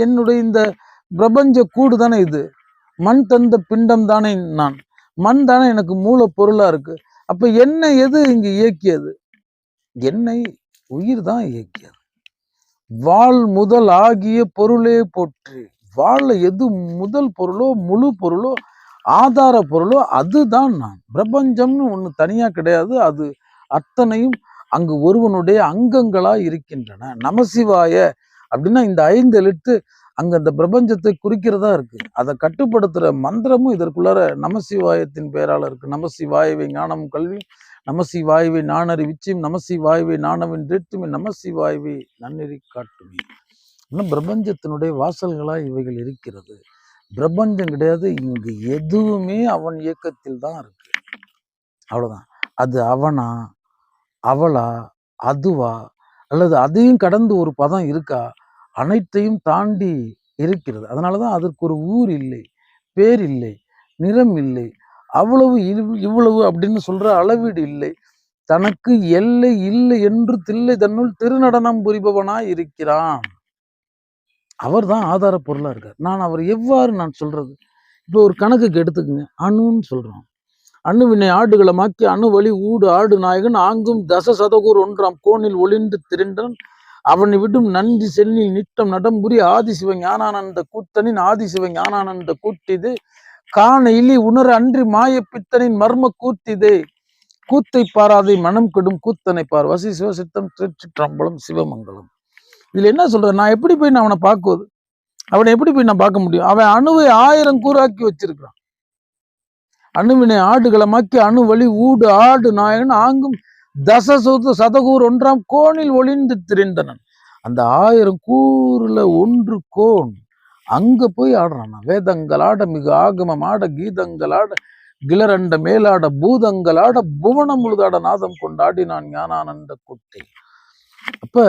என்னுடைய இந்த பிரபஞ்ச கூடு தானே இது? மண் தந்த பிண்டம் தானே நான். மண் தானே எனக்கு மூல பொருளா இருக்கு. அப்ப என்ன எது இங்க இயக்கியது? என்னை உயிர் தான் இயக்கியது. வாழ் முதல் ஆகிய பொருளே போற்றி. வாழ எது முதல் பொருளோ முழு பொருளோ ஆதார பொருளோ அதுதான் நான். பிரபஞ்சம்னு ஒன்று தனியா கிடையாது. அது அத்தனையும் அங்கு ஒருவனுடைய அங்கங்களா இருக்கின்றன. நமசிவாய அப்படின்னா இந்த ஐந்து எழுத்து அங்க அந்த பிரபஞ்சத்தை குறிக்கிறதா இருக்கு. அதை கட்டுப்படுத்துற மந்திரமும் இதற்குள்ளார நமசிவாயத்தின் பெயரால இருக்கு. நமசிவாயவை ஞானம் கல்வி நமசிவாயுவை நாணறி விச்சியும் நமசிவாயுவை நாணவின் ரீட்டுமே நமசிவாயுவை நன்னெறி காட்டுமே. இன்னும் பிரபஞ்சத்தினுடைய வாசல்களா இவைகள் இருக்கிறது. பிரபஞ்சம் கிடையாது இங்கு எதுவுமே அவன் இயக்கத்தில் தான் இருக்கு. அவ்வளவுதான். அது அவனா அவளா அதுவா அல்லது அதையும் கடந்து ஒரு பதம் இருக்கா? அனைத்தையும் தாண்டி இருக்கிறது. அதனாலதான் அதற்கு ஒரு ஊர் இல்லை பேர் இல்லை நிறம் இல்லை அவ்வளவு இவ்வளவு அப்படின்னு சொல்ற அளவீடு இல்லை. தனக்கு எல்லை இல்லை என்று தில்லை தன்னுள் திருநடனம் புரிபவனாய் இருக்கிறான். அவர்தான் ஆதார பொருளா இருக்கார். நான் அவர் எவ்வாறு நான் சொல்றது? இப்போ ஒரு கணக்குக்கு எடுத்துக்கங்க. அணுன்னு சொல்றோம். அணுவினை ஆடுகளமாக்கி அணு வழி ஊடு ஆடு நாயகன் ஆங்கும் தச சதகூர் ஒன்றாம் கோணில் ஒளிந்து திரின்றான் அவனை விடும் நன்றி சென்னில் நிட்டம் நடம்புரி ஆதிசிவ ஞானானந்த கூத்தனின் ஆதிசிவ ஞானானந்த கூட்டிது காண இலி உணர அன்றி மாய பித்தனின் மர்ம கூத்திதே. கூத்தை பாராதை மனம் கெடும் கூத்தனை பார். வசி சிவசித்தம் திருச்சிற்றம்பலம் சிவமங்கலம். இதுல என்ன சொல்ற நான் எப்படி போய் நான் அவனை பார்க்குவது அவனை எப்படி போய் நான் பார்க்க முடியும்? அவன் அணுவை ஆயிரம் கூறாக்கி வச்சிருக்கிறான். அணுவினை ஆடுகளமாக்கி அணு வழி ஊடு ஆடு நாயன் ஆங்கும் தச சுத சதகூர் ஒன்றாம் கோணில் ஒளிந்து திரிந்தனன். அந்த ஆயிரம் கூறுல ஒன்று கோண் அங்க போய் ஆடுறான் வேதங்களாட மிக ஆகமம் ஆட கீதங்களாட கிளரண்ட மேலாட பூதங்களாட புவனம் முழுதாட நாதம் கொண்டாடி நான் ஞானானந்த குட்டை. அப்ப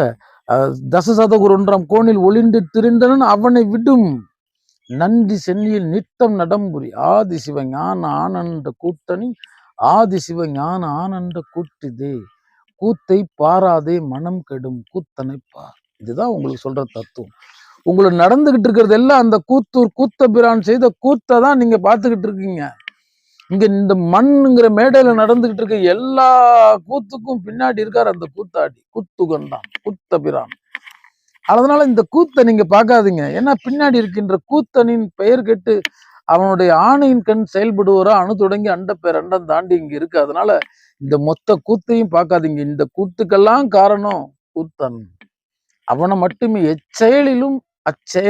தசசதகுர் ஒன்றாம் கோணில் ஒளிந்து திரிந்தனன் அவனை விடும். நந்தி சென்னியில் நித்தம் நடம்புரி ஆதி சிவ ஞான ஆனந்த கூட்டணி ஆதி சிவ ஞான ஆனந்த கூட்டிதே கூத்தை பாராதே மனம் கெடும் கூத்தனை பார். இதுதான் உங்களுக்கு சொல்ற தத்துவம். உங்களுக்கு நடந்துகிட்டு இருக்கிறது எல்லாம் அந்த கூத்தூர் கூத்த பிரான் செய்த கூத்தை தான் நீங்க பார்த்துக்கிட்டு இருக்கீங்க. இங்க இந்த மண்ணுங்கிற மேடையில நடந்துகிட்டு இருக்க எல்லா கூத்துக்கும் பின்னாடி இருக்கார் அந்த கூத்தாடி கூத்துகன் தான் கூத்த பிரான் அதனால இந்த கூத்தை நீங்க பார்க்காதீங்க. ஏன்னா பின்னாடி இருக்கின்ற கூத்தனின் பெயர் கெட்டு அவனுடைய ஆணையின் கண் செயல்படுவோரா? அணு தொடங்கி அண்ட பேர் அண்டம் தாண்டி இங்க இருக்கு. அதனால இந்த மொத்த கூத்தையும் பார்க்காதீங்க. இந்த கூத்துக்கெல்லாம் காரணம் கூத்தன். அவனை மட்டுமே எச்செயலிலும் அச்செயல்